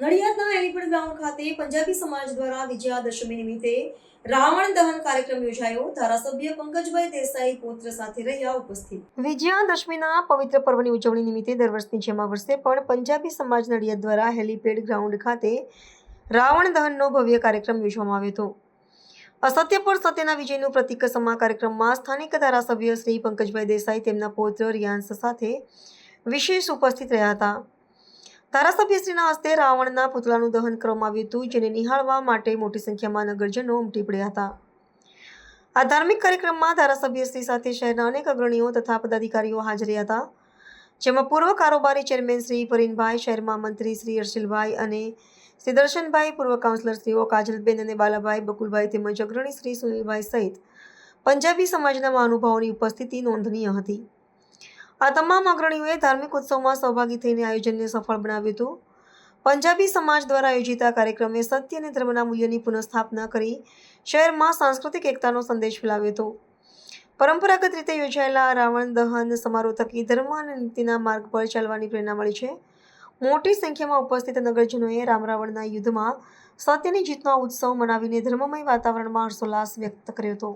નડિયાદના elephant ground ખાતે પંજાબી સમાજ દ્વારા વિજયાદશમી નિમિત્તે રાવણ દહન કાર્યક્રમ યોજાયો. ધારાસભ્ય પંકજભાઈ દેસાઈ પુત્ર સાથે રહ્યા ઉપસ્થિત. વિજયાદશમીના પવિત્ર પર્વની ઉજવણી નિમિત્તે દર વર્ષની જેમ આ વર્ષે પણ પંજાબી સમાજ નડિયાદ દ્વારા હેલીપેડ ગ્રાઉન્ડ ખાતે રાવણ દહનનો ભવ્ય કાર્યક્રમ યોજવામાં આવ્યો હતો. અસત્ય પર સત્યના વિજયનું પ્રતિક સમા કાર્યક્રમમાં સ્થાનિક ધારાસભ્ય શ્રી પંકજભાઈ દેસાઈ તેમના પૌત્ર રિયાંશ સાથે વિશેષ ઉપસ્થિત રહ્યા હતા. ધારાસભ્યશ્રીના હસ્તે રાવણના પુતળાનું દહન કરવામાં આવ્યું હતું, જેને નિહાળવા માટે મોટી સંખ્યામાં નગરજનો ઉમટી પડ્યા હતા. આ ધાર્મિક કાર્યક્રમમાં ધારાસભ્યશ્રી સાથે શહેરના અનેક અગ્રણીઓ તથા પદાધિકારીઓ હાજર હતા. જેમાં પૂર્વ કારોબારી ચેરમેન શ્રી પરીનભાઈ શહેરમાં મંત્રી શ્રી અર્શિલભાઈ અને શ્રી દર્શનભાઈ, પૂર્વ કાઉન્સલર શ્રીઓ કાજલબેન અને બાલાભાઈ બકુલભાઈ તેમજ અગ્રણી શ્રી સુનિલભાઈ સહિત પંજાબી સમાજના મહાનુભાવોની ઉપસ્થિતિ નોંધનીય હતી. આ તમામ અગ્રણીઓએ ધાર્મિક ઉત્સવમાં સહભાગી થઈને આયોજનને સફળ બનાવ્યું હતું. પંજાબી સમાજ દ્વારા આયોજિત આ કાર્યક્રમે સત્ય અને ધર્મના મૂલ્યોની પુનઃસ્થાપના કરી શહેરમાં સાંસ્કૃતિક એકતાનો સંદેશ ફેલાવ્યો હતો. પરંપરાગત રીતે યોજાયેલા રાવણ દહન સમારોહ થકી ધર્મ અને નીતિના માર્ગ પર ચાલવાની પ્રેરણા મળી છે. મોટી સંખ્યામાં ઉપસ્થિત નગરજનોએ રામ રાવણના યુદ્ધમાં સત્યની જીતનો ઉત્સવ મનાવીને ધર્મમય વાતાવરણમાં હર્ષોલ્લાસ વ્યક્ત કર્યો હતો.